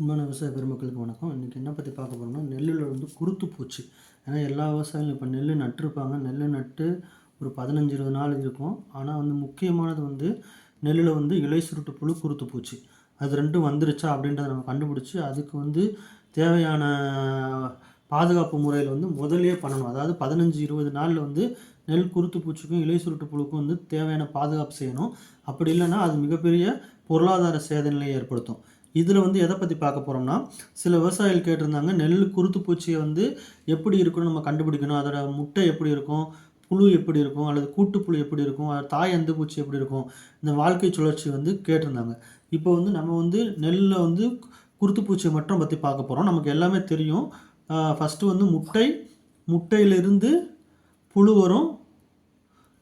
அன்பான விவசாய பெருமக்களுக்கு வணக்கம். இன்றைக்கி என்ன பற்றி பார்க்க போகிறோம்னா நெல்லில் வந்து குருத்து பூச்சி. ஏன்னா எல்லா விவசாயிகளும் இப்போ நெல் நட்டிருப்பாங்க. நெல் நட்டு ஒரு பதினஞ்சு இருபது நாள் இருக்கும். ஆனால் வந்து முக்கியமானது வந்து நெல்லில் வந்து இலை சுருட்டு புழு குருத்து பூச்சி. அது ரெண்டும் வந்துருச்சா அப்படின்றத நம்ம கண்டுபிடிச்சி அதுக்கு வந்து தேவையான பாதுகாப்பு முறையில் வந்து முதலே பண்ணணும். அதாவது பதினஞ்சு இருபது நாளில் வந்து நெல் குருத்து பூச்சிக்கும் இலை சுருட்டு புழுக்கும் வந்து தேவையான பாதுகாப்பு செய்யணும். அப்படி இல்லைன்னா அது மிகப்பெரிய பொருளாதார சேத நிலையை ஏற்படுத்தும். இதில் வந்து எதை பற்றி பார்க்க போகிறோம்னா சில விவசாயிகள் கேட்டிருந்தாங்க நெல் குருத்து பூச்சியை வந்து எப்படி இருக்குன்னு நம்ம கண்டுபிடிக்கணும் அதோட முட்டை எப்படி இருக்கும் புழு எப்படி இருக்கும் அல்லது கூட்டுப்புழு எப்படி இருக்கும் அது தாய் அந்து பூச்சி எப்படி இருக்கும் இந்த வாழ்க்கை சுழற்சி வந்து கேட்டிருந்தாங்க. இப்போ வந்து நம்ம வந்து நெல்லில் வந்து குருத்து பூச்சியை மட்டும் பற்றி பார்க்க போகிறோம் நமக்கு எல்லாமே தெரியும். ஃபஸ்ட்டு வந்து முட்டை. முட்டையிலிருந்து புழு வரும்.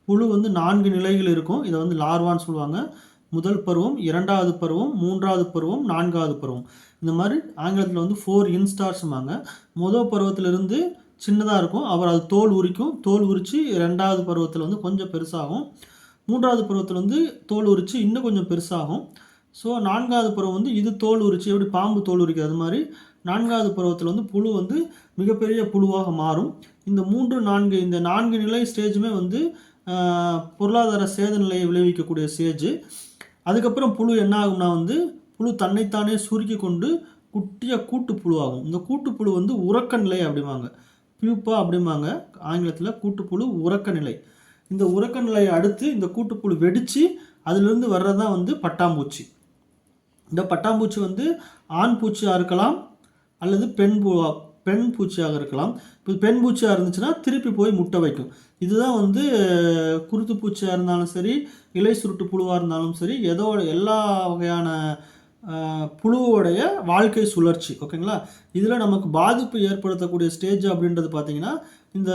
புழு வந்து நான்கு நிலைகள் இருக்கும். இதை வந்து லார்வான்னு சொல்லுவாங்க. முதல் பருவம் இரண்டாவது பருவம் மூன்றாவது பருவம் நான்காவது பருவம். இந்த மாதிரி ஆங்கிலத்தில் வந்து ஃபோர் இன்ஸ்டார்ஸ்மாங்க முதல் பருவத்திலிருந்து சின்னதாக இருக்கும். அப்புறம் அது தோல் உரிக்கும். தோல் உரித்து ரெண்டாவது பருவத்தில் வந்து கொஞ்சம் பெருசாகும். மூன்றாவது பருவத்தில் வந்து தோல் உரித்து இன்னும் கொஞ்சம் பெருசாகும். ஸோ நான்காவது பருவம் வந்து இது தோல் உரித்து எப்படி பாம்பு தோல் உரிக்கிறது அது மாதிரி நான்காவது பருவத்தில் வந்து புழு வந்து மிகப்பெரிய புழுவாக மாறும். இந்த மூன்று நான்கு இந்த நான்கு நிலை ஸ்டேஜுமே வந்து பொருளாதார சேத நிலையை விளைவிக்கக்கூடிய ஸ்டேஜ் அதுக்கப்புறம் புழு என்ன ஆகும்னா வந்து புழு தன்னைத்தானே சுருக்கி கொண்டு குட்டியாக கூட்டு ஆகும் இந்த கூட்டுப்புழு வந்து உறக்க நிலை அப்படிம்பாங்க. பியூப்பா அப்படிம்பாங்க. ஆங்கிலத்தில் கூட்டுப்புழு உறக்க நிலை இந்த உறக்க நிலையை அடுத்து இந்த கூட்டுப்புழு வெடித்து அதிலிருந்து வர்றது தான் வந்து பட்டாம்பூச்சி. இந்த பட்டாம்பூச்சி வந்து ஆண் பூச்சியாக இருக்கலாம் அல்லது பெண் பூ பெண் பூச்சியாக இருக்கலாம். இப்போ பெண் பூச்சியாக இருந்துச்சுன்னா திருப்பி போய் முட்டை வைக்கும். இதுதான் வந்து குருத்து பூச்சியாக இருந்தாலும் சரி இலை சுருட்டு புழுவாக இருந்தாலும் சரி ஏதோ எல்லா வகையான புழுவோடைய வாழ்க்கை சுழற்சி. ஓகேங்களா? இதில் நமக்கு பாதிப்பு ஏற்படுத்தக்கூடிய ஸ்டேஜ் அப்படின்றது பார்த்தீங்கன்னா இந்த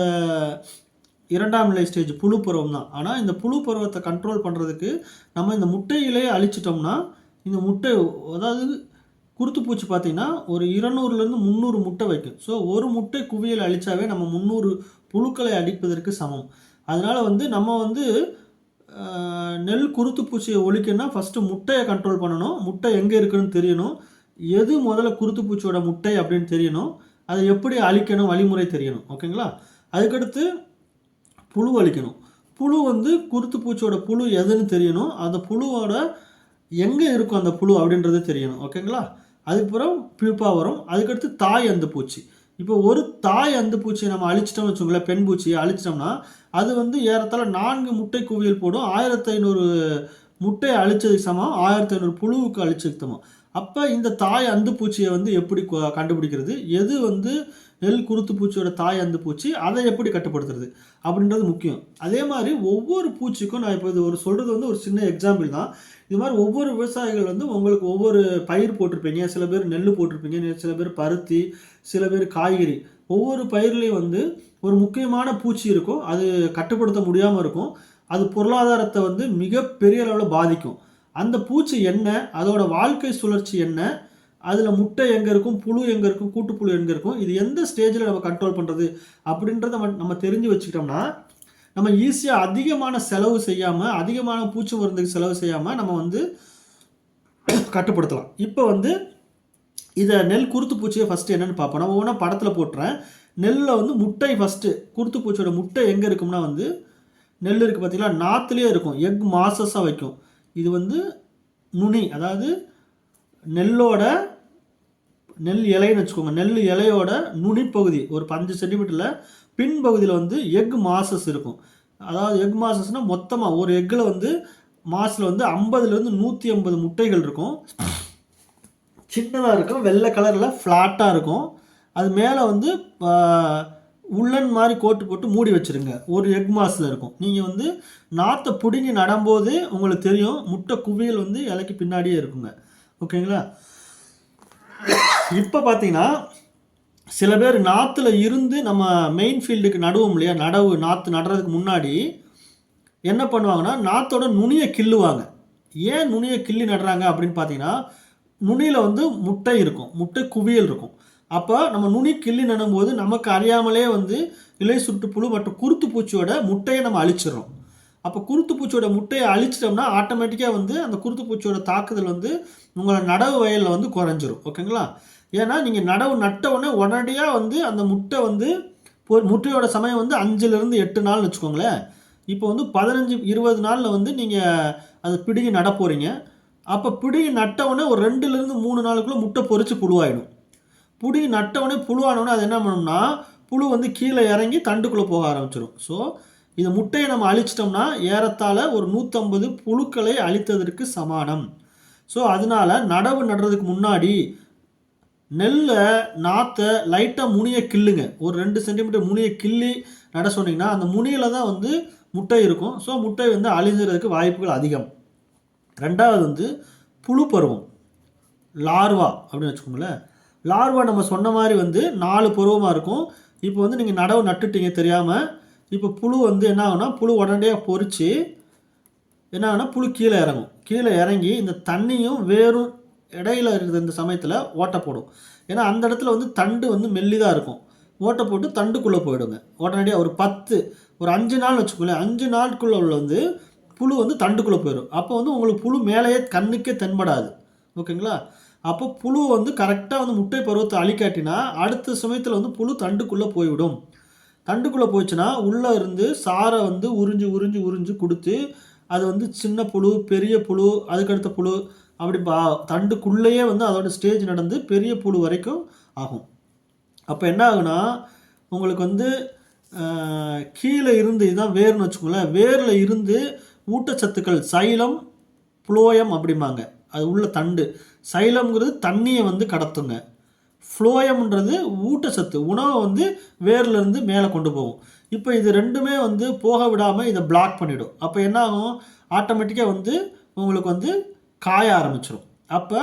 இரண்டாம் நிலை ஸ்டேஜ் புழு பருவம் தான். ஆனால் இந்த புழு பருவத்தை கண்ட்ரோல் பண்ணுறதுக்கு நம்ம இந்த முட்டையிலே அழிச்சிட்டோம்னா இந்த முட்டை அதாவது குருத்து பூச்சி பார்த்தீங்கன்னா ஒரு இருநூறுலேருந்து முந்நூறு முட்டை வைக்கும். ஸோ ஒரு முட்டை குவியல் அழிச்சாவே நம்ம முந்நூறு புழுக்களை அடிப்பதற்கு சமம். அதனால் வந்து நம்ம வந்து நெல் குருத்து பூச்சியை ஒழிக்கணும்னா ஃபஸ்ட்டு முட்டையை கண்ட்ரோல் பண்ணணும். முட்டை எங்கே இருக்குன்னு தெரியணும். எது முதல்ல குருத்து பூச்சியோட முட்டை அப்படின்னு தெரியணும். அதை எப்படி அழிக்கணும் வழிமுறை தெரியணும். ஓகேங்களா அதுக்கடுத்து புழு அழிக்கணும். புழு வந்து குருத்து பூச்சியோட புழு எதுன்னு தெரியணும். அந்த புழுவோட எங்கே இருக்கும் அந்த புழு அப்படின்றது தெரியணும். ஓகேங்களா அதுக்கப்புறம் பியூப்பா வரும். அதுக்கடுத்து தாய் அந்த பூச்சி. இப்போ ஒரு தாய் அந்த பூச்சியை நம்ம அழிச்சிட்டோம்னு வச்சுக்கோங்களேன் பெண் பூச்சியை அழிச்சிட்டோம்னா அது வந்து ஏறத்தாழ நான்கு முட்டை குவியல் போடும். ஆயிரத்தி ஐநூறு முட்டையை அழிச்சதுக்கு சமம் ஆயிரத்தி ஐநூறு புழுவுக்கு அழிச்சதுக்கு சமம். அப்போ இந்த தாய் அந்து பூச்சியை வந்து எப்படி கண்டுபிடிக்கிறது? எது வந்து நெல் குருத்து பூச்சியோட தாய் அந்த பூச்சி அதை எப்படி கட்டுப்படுத்துறது அப்படின்றது முக்கியம். அதே மாதிரி ஒவ்வொரு பூச்சிக்கும் நான் இப்போ இது ஒரு சொல்கிறது வந்து ஒரு சின்ன எக்ஸாம்பிள் தான். இது மாதிரி ஒவ்வொரு விவசாயிகள் வந்து உங்களுக்கு ஒவ்வொரு பயிர் போட்டிருப்பீங்க. சில பேர் நெல் போட்டிருப்பீங்க சில பேர் பருத்தி சில பேர் காய்கறி. ஒவ்வொரு பயிர்லேயும் வந்து ஒரு முக்கியமான பூச்சி இருக்கும். அது கட்டுப்படுத்த முடியாமல் இருக்கும். அது பொருளாதாரத்தை வந்து மிக பெரிய அளவில் பாதிக்கும். அந்த பூச்சி என்ன அதோட வாழ்க்கை சுழற்சி என்ன அதில் முட்டை எங்கே இருக்கும் புழு எங்கே இருக்கும் கூட்டுப்புழு எங்கே இருக்கும் இது எந்த ஸ்டேஜில் நம்ம கண்ட்ரோல் பண்ணுறது அப்படின்றத நம்ம- நம்ம தெரிஞ்சு வச்சுக்கிட்டோம்னா நம்ம ஈஸியாக அதிகமான செலவு செய்யாமல் அதிகமான பூச்சி மருந்துக்கு செலவு செய்யாமல் நம்ம வந்து கட்டுப்படுத்தலாம். இப்போ வந்து இதை நெல் குருத்து பூச்சியை ஃபஸ்ட்டு என்னென்னு பார்ப்போம். நான் ஒன்றா படத்தில் போட்டுறேன். நெல்லில் வந்து முட்டை ஃபஸ்ட்டு குருத்து பூச்சியோட முட்டை எங்கே இருக்கும்னா வந்து நெல் இருக்குது பார்த்தீங்களா நாற்றுலேயே இருக்கும். எக் மாசஸாக வைக்கும். இது வந்து நுனி அதாவது நெல்லோட நெல் இலைன்னு வச்சுக்கோங்க. நெல் இலையோட நுனிப்பகுதி ஒரு பஞ்சு சென்டிமீட்டரில் பின்பகுதியில் வந்து எக் மாசஸ் இருக்கும். அதாவது எக் மாசஸ்னால் மொத்தமாக ஒரு எக்கில் வந்து மாசில் வந்து ஐம்பதுலேருந்து நூற்றி ஐம்பது முட்டைகள் இருக்கும். சின்னதாக இருக்கும் வெள்ளை கலரில் ஃப்ளாட்டாக இருக்கும். அது மேலே வந்து உள்ளன் மாதிரி கோட்டு போட்டு மூடி வச்சிருங்க. ஒரு எக் மாஸில் இருக்கும். நீங்கள் வந்து நாற்றை பிடுங்கி நடும்போது உங்களுக்கு தெரியும் முட்டை குவியல் வந்து இலைக்கு பின்னாடியே இருக்குங்க. ஓகேங்களா? இப்போ பார்த்தீங்கன்னா சில பேர் நாற்றுல இருந்து நம்ம மெயின் ஃபீல்டுக்கு நடுவோம் இல்லையா? நடவு நாற்று நடுறதுக்கு முன்னாடி என்ன பண்ணுவாங்கன்னா நாத்தோட நுனியை கிள்ளுவாங்க. ஏன் நுனியை கிள்ளி நடுறாங்க அப்படின்னு பார்த்தீங்கன்னா நுனியில் வந்து முட்டை இருக்கும். முட்டை குவியல் இருக்கும். அப்போ நம்ம நுனி கிள்ளி நடும்போது நமக்கு அறியாமலே வந்து இலை சுற்றுப்புழு மற்றும் குருத்து பூச்சியோட முட்டையை நம்ம அழிச்சிடுறோம். அப்போ குருத்து பூச்சியோட முட்டையை அழிச்சிட்டோம்னா ஆட்டோமேட்டிக்காக வந்து அந்த குருத்து பூச்சியோட தாக்குதல் வந்து உங்களோட நடவு வயலில் வந்து குறைஞ்சிரும். ஓகேங்களா? ஏன்னா நீங்கள் நடவு நட்ட உடனே உடனடியாக வந்து அந்த முட்டை வந்து முட்டையோட சமயம் வந்து அஞ்சுலேருந்து எட்டு நாள்னு வச்சுக்கோங்களேன். இப்போ வந்து பதினஞ்சு இருபது நாளில் வந்து நீங்கள் அதை பிடுங்கி நட போகிறீங்க அப்போ பிடுங்கி நட்டவுடனே ஒரு ரெண்டுலேருந்து மூணு நாளுக்குள்ளே முட்டை பொறிச்சு புழுவாயிடும். புடுங்கி நட்ட உடனே அது என்ன பண்ணணும்னா புழு வந்து கீழே இறங்கி தண்டுக்குள்ளே போக ஆரம்பிச்சிடும் ஸோ இந்த முட்டையை நம்ம அழிச்சிட்டோம்னா ஏறத்தாழ ஒரு நூற்றம்பது புழுக்களை அழித்ததற்கு சமானம். ஸோ அதனால நடவு நடுறதுக்கு முன்னாடி நெல்லை நாற்றை லைட்டாக முனியை கிள்ளுங்க. ஒரு ரெண்டு சென்டிமீட்டர் முனியை கிள்ளி நட சொன்னீங்கன்னா அந்த முனியில் தான் வந்து முட்டை இருக்கும். ஸோ முட்டை வந்து அழிஞ்சிறதுக்கு வாய்ப்புகள் அதிகம். ரெண்டாவது வந்து புழு பருவம். லார்வா அப்படின்னு வச்சுக்கோங்களேன். லார்வா நம்ம சொன்ன மாதிரி வந்து நாலு பருவமாக இருக்கும். இப்போ வந்து நீங்கள் நடவு நட்டுட்டீங்க தெரியாமல் இப்போ புழு வந்து என்ன ஆகுனா புழு உடனடியாக பொறிச்சு என்ன ஆகுனா புழு கீழே இறங்கும். கீழே இறங்கி இந்த தண்ணியும் வேரும் இடையில இருக்கிற இந்த சமயத்தில் ஓட்டை போடும். ஏன்னா அந்த இடத்துல வந்து தண்டு வந்து மெல்லிதாக இருக்கும். ஓட்டை போட்டு தண்டுக்குள்ளே போயிடுங்க. உடனடியாக ஒரு பத்து ஒரு அஞ்சு நாள் வச்சுக்கோங்களேன். அஞ்சு நாளுக்குள்ள உள்ள வந்து புழு வந்து தண்டுக்குள்ளே போயிடும். அப்போ வந்து உங்களுக்கு புழு மேலேயே கண்ணுக்கே தென்படாது. ஓகேங்களா? அப்போ புழு வந்து கரெக்டாக வந்து முட்டை பருவத்தை அழிக்காட்டினா அடுத்த சமயத்தில் வந்து புழு தண்டுக்குள்ளே போய்விடும். தண்டுக்குள்ளே போச்சுன்னா உள்ளே இருந்து சாரை வந்து உறிஞ்சு உறிஞ்சு உறிஞ்சு கொடுத்து அது வந்து சின்ன புழு பெரிய புழு அதுக்கடுத்த புழு அப்படி பா தண்டுக்குள்ளேயே வந்து அதோட ஸ்டேஜ் நடந்து பெரிய புழு வரைக்கும் ஆகும். அப்போ என்ன ஆகுனா உங்களுக்கு வந்து கீழே இருந்து இதுதான் வேர்னு வச்சுக்கோங்களேன் வேரில் இருந்து ஊட்டச்சத்துக்கள் சைலம் புளோயம் அப்படிம்பாங்க. அது உள்ள தண்டு. சைலம்ங்கிறது தண்ணியை வந்து கடத்துங்க. ஃப்ளோயம்ன்றது ஊட்டச்சத்து உணவை வந்து வேர்லேருந்து மேலே கொண்டு போகும். இப்போ இது ரெண்டுமே வந்து போக விடாமல் இதை பிளாக் பண்ணிவிடும் அப்போ என்ன ஆகும் ஆட்டோமேட்டிக்காக வந்து உங்களுக்கு வந்து காய ஆரம்பிச்சிடும் அப்போ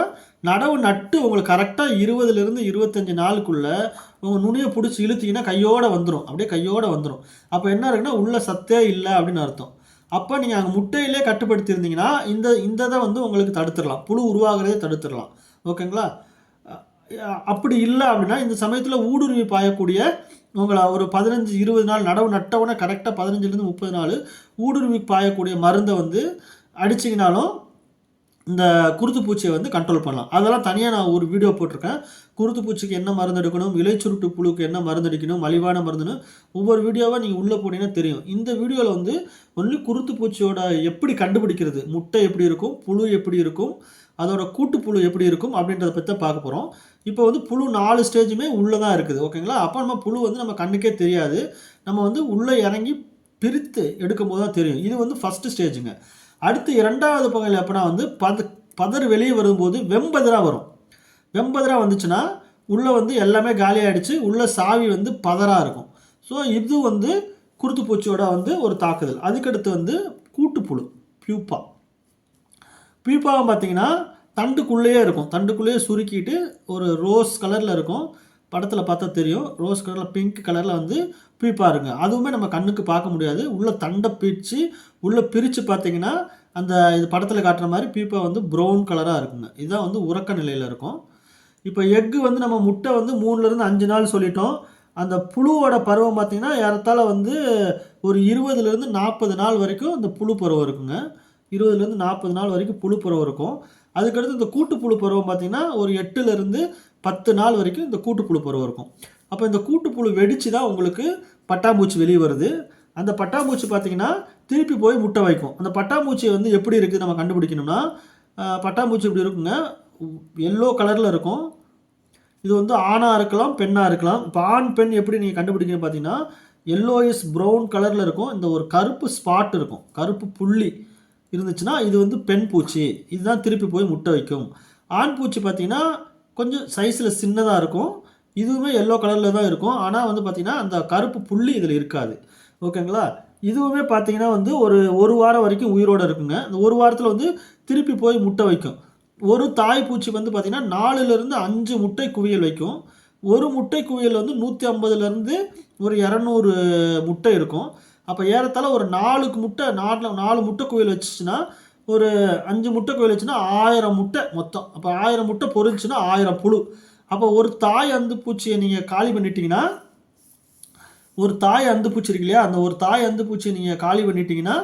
நடவு நட்டு உங்களுக்கு கரெக்டாக இருபதுலேருந்து இருபத்தஞ்சி நாளுக்குள்ளே உங்கள் நுனியை பிடிச்சி இழுத்திங்கன்னா கையோடு வந்துடும் அப்படியே கையோடு வந்துடும் அப்போ என்ன இருக்குன்னா உள்ள சத்தே இல்லை அப்படின்னு அர்த்தம். அப்போ நீங்கள் அங்கே முட்டையிலே கட்டுப்படுத்தியிருந்தீங்கன்னா இந்த இந்த இதை வந்து உங்களுக்கு தடுத்துடலாம். புழு உருவாகிறதே தடுத்துடலாம். ஓகேங்களா? அப்படி இல்லை அப்படின்னா இந்த சமயத்தில் ஊடுருவி பாயக்கூடிய உங்களை ஒரு பதினஞ்சு இருபது நாள் நடவு நட்டவுடனே கரெக்டாக பதினஞ்சுலேருந்து முப்பது நாள் ஊடுருவி பாயக்கூடிய மருந்தை வந்து அடிச்சிங்கனாலும் இந்த குருத்து பூச்சியை வந்து கண்ட்ரோல் பண்ணலாம். அதெல்லாம் தனியாக நான் ஒரு வீடியோ போட்டிருக்கேன். குருத்து பூச்சிக்கு என்ன மருந்து எடுக்கணும் இலைச்சுருட்டு புழுக்கு என்ன மருந்து அடிக்கணும் மலிவான மருந்துன்னு ஒவ்வொரு வீடியோவாக நீங்கள் உள்ளே போனீங்கன்னா தெரியும். இந்த வீடியோவில் வந்து ஒன்லி குருத்து பூச்சியோட எப்படி கண்டுபிடிக்கிறது முட்டை எப்படி இருக்கும் புழு எப்படி இருக்கும் அதோட கூட்டுப்புழு எப்படி இருக்கும் அப்படின்றத பற்றி பார்க்க போகிறோம் இப்போ வந்து புழு நாலு ஸ்டேஜுமே உள்ளே தான் இருக்குது ஓகேங்களா? அப்போ நம்ம புழு வந்து நம்ம கண்ணுக்கே தெரியாது. நம்ம வந்து உள்ளே இறங்கி பிரித்து எடுக்கும் போது தான் தெரியும். இது வந்து ஃபஸ்ட்டு ஸ்டேஜுங்க அடுத்து இரண்டாவது பகுதியில் எப்படின்னா வந்து பத பதர் வெளியே வரும்போது வெம்பதிராக வரும். வெம்பதிராக வந்துச்சுன்னா உள்ளே வந்து எல்லாமே காலியாகிடுச்சு உள்ளே சாவி வந்து பதராக இருக்கும். ஸோ இது வந்து குருத்து பூச்சியோட வந்து ஒரு தாக்குதல். அதுக்கடுத்து வந்து கூட்டுப்புழு பியூப்பா. பியூப்பாவை பார்த்தீங்கன்னா தண்டுக்குள்ளேயே இருக்கும். தண்டுக்குள்ளேயே சுருக்கிட்டு ஒரு ரோஸ் கலரில் இருக்கும். படத்தில் பார்த்தா தெரியும். ரோஸ் கலரில் பிங்க் கலரில் வந்து பீப்பா இருங்க அதுவுமே நம்ம கண்ணுக்கு பார்க்க முடியாது. உள்ளே தண்டை பிரித்து உள்ளே பிரித்து பார்த்தீங்கன்னா அந்த இது படத்தில் காட்டுற மாதிரி பீப்பா வந்து ப்ரௌன் கலராக இருக்குங்க. இதுதான் வந்து உறக்க நிலையில் இருக்கும். இப்போ எக்கு வந்து நம்ம முட்டை வந்து மூணுலேருந்து அஞ்சு நாள் சொல்லிட்டோம். அந்த புழுவோட பருவம் பார்த்தீங்கன்னா ஏறத்தாழ வந்து ஒரு இருபதுலேருந்து நாற்பது நாள் வரைக்கும் அந்த புழு பருவம் இருக்குங்க. இருபதுலேருந்து நாற்பது நாள் வரைக்கும் புழு பருவம் இருக்கும். அதுக்கடுத்து இந்த கூட்டுப்புழு பருவம் பார்த்தீங்கன்னா ஒரு எட்டுலேருந்து பத்து நாள் வரைக்கும் இந்த கூட்டுப்புழு பருவம் இருக்கும். அப்போ இந்த கூட்டுப்புழு வெடித்து தான் உங்களுக்கு பட்டாம்பூச்சி வெளியே வருது. அந்த பட்டாம்பூச்சி பார்த்தீங்கன்னா திருப்பி போய் முட்டை வைக்கும். அந்த பட்டாம்பூச்சி வந்து எப்படி இருக்குது நம்ம கண்டுபிடிக்கணும்னா பட்டாம்பூச்சி இப்படி இருக்குங்க? எல்லோ கலரில் இருக்கும். இது வந்து ஆணாக இருக்கலாம் பெண்ணாக இருக்கலாம். இப்போ ஆண் பெண் எப்படி நீங்கள் கண்டுபிடிக்கணும் பார்த்தீங்கன்னா எல்லோயிஸ் ப்ரௌன் கலரில் இருக்கும். இந்த ஒரு கருப்பு ஸ்பாட் இருக்கும். கருப்பு புள்ளி. இருந்துச்சுன்னா இது வந்து பெண் பூச்சி. இதுதான் திருப்பி போய் முட்டை வைக்கும். ஆண் பூச்சி பார்த்தீங்கன்னா கொஞ்சம் சைஸில் சின்னதாக இருக்கும். இதுவுமே எல்லோ கலரில் தான் இருக்கும். ஆனால் வந்து பார்த்திங்கன்னா அந்த கருப்பு புள்ளி இதில் இருக்காது. ஓகேங்களா? இதுவுமே பார்த்தீங்கன்னா வந்து ஒரு ஒரு வாரம் வரைக்கும் உயிரோடு இருக்குங்க. இந்த ஒரு வாரத்தில் வந்து திருப்பி போய் முட்டை வைக்கும். ஒரு தாய் பூச்சி வந்து பார்த்திங்கன்னா நாலுலேருந்து அஞ்சு முட்டை குவியல் வைக்கும். ஒரு முட்டை குவியல் வந்து நூற்றி ஐம்பதுலேருந்து ஒரு இரநூறு முட்டை இருக்கும். அப்போ ஏறத்தாழ ஒரு நாலுக்கு முட்டை நாலு நாலு முட்டை கோயில் வச்சுச்சுன்னா ஒரு அஞ்சு முட்டை கோயில் வச்சுன்னா ஆயிரம் முட்டை மொத்தம். அப்போ ஆயிரம் முட்டை பொறிஞ்சுன்னா ஆயிரம் புழு. அப்போ ஒரு தாய் அந்து பூச்சியை நீங்கள் காலி பண்ணிட்டீங்கன்னா ஒரு தாய் அந்து பூச்சி இருக்கு இல்லையா? அந்த ஒரு தாய் அந்து பூச்சியை நீங்கள் காலி பண்ணிட்டீங்கன்னா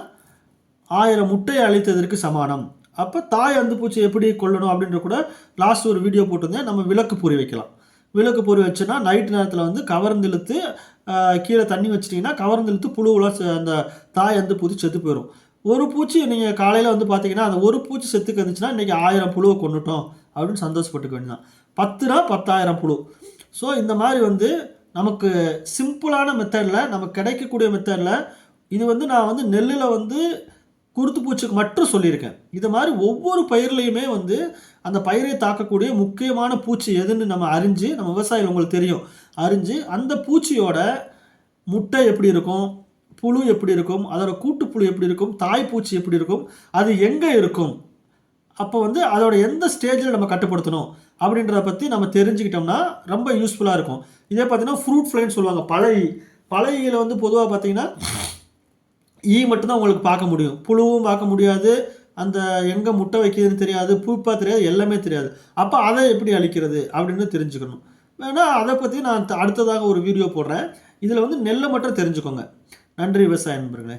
ஆயிரம் முட்டையை அழித்ததற்கு சமானம். அப்போ தாய் அந்து பூச்சி எப்படி கொல்லணும் அப்படின்ற கூட லாஸ்ட் ஒரு வீடியோ போட்டிருந்தேன். நம்ம விளக்கு பொறி வைக்கலாம். விளக்கு பொறி வச்சுன்னா நைட் நேரத்தில் வந்து கவர்ந்து இழுத்து கீழே தண்ணி வச்சிட்டிங்கன்னா கவர்ந்து இழுத்து புழுவெல்லாம் அந்த தாய் வந்து பூச்சி செத்து போயிடும் ஒரு பூச்சி நீங்கள் காலையில் வந்து பார்த்தீங்கன்னா அந்த ஒரு பூச்சி செத்துக்கு இருந்துச்சுன்னா இன்றைக்கி ஆயிரம் புழுவை கொண்டுட்டோம் அப்படின்னு சந்தோஷப்பட்டுக்க வேண்டியதான் பத்துனா பத்தாயிரம் புழு. ஸோ இந்த மாதிரி வந்து நமக்கு சிம்பிளான மெத்தடில் நமக்கு கிடைக்கக்கூடிய மெத்தடில் இது வந்து நான் வந்து நெல்லில் வந்து குருத்து பூச்சிக்கு மட்டும் சொல்லியிருக்கேன். இது மாதிரி ஒவ்வொரு பயிர்லையுமே வந்து அந்த பயிரை தாக்கக்கூடிய முக்கியமான பூச்சி எதுன்னு நம்ம அறிஞ்சு நம்ம விவசாயிகள் உங்களுக்கு தெரியும். அறிஞ்சு அந்த பூச்சியோட முட்டை எப்படி இருக்கும் புழு எப்படி இருக்கும் அதோட கூட்டுப்புழு எப்படி இருக்கும் தாய் பூச்சி எப்படி இருக்கும் அது எங்கே இருக்கும்? அப்போ வந்து அதோட எந்த ஸ்டேஜில் நம்ம கட்டுப்படுத்தணும் அப்படின்றத பற்றி நம்ம தெரிஞ்சுக்கிட்டோம்னா ரொம்ப யூஸ்ஃபுல்லாக இருக்கும். இதே பார்த்தீங்கன்னா ஃப்ரூட் ஃப்ளைன்னு சொல்லுவாங்க. பழகி பழையில வந்து பொதுவாக பார்த்தீங்கன்னா ஈ மட்டும்தான் உங்களுக்கு பார்க்க முடியும். புழுவும் பார்க்க முடியாது. அந்த எங்கே முட்டை வைக்கிதுன்னு தெரியாது. பூப்பா தெரியாது. எல்லாமே தெரியாது. அப்போ அதை எப்படி அழிக்கிறது அப்படின்னு தெரிஞ்சுக்கணும். வேணால் அதை பற்றி நான் அடுத்ததாக ஒரு வீடியோ போடுறேன். இதில் வந்து நெல்லை மட்டும் தெரிஞ்சுக்கோங்க. நன்றி விவசாய நண்பர்களே.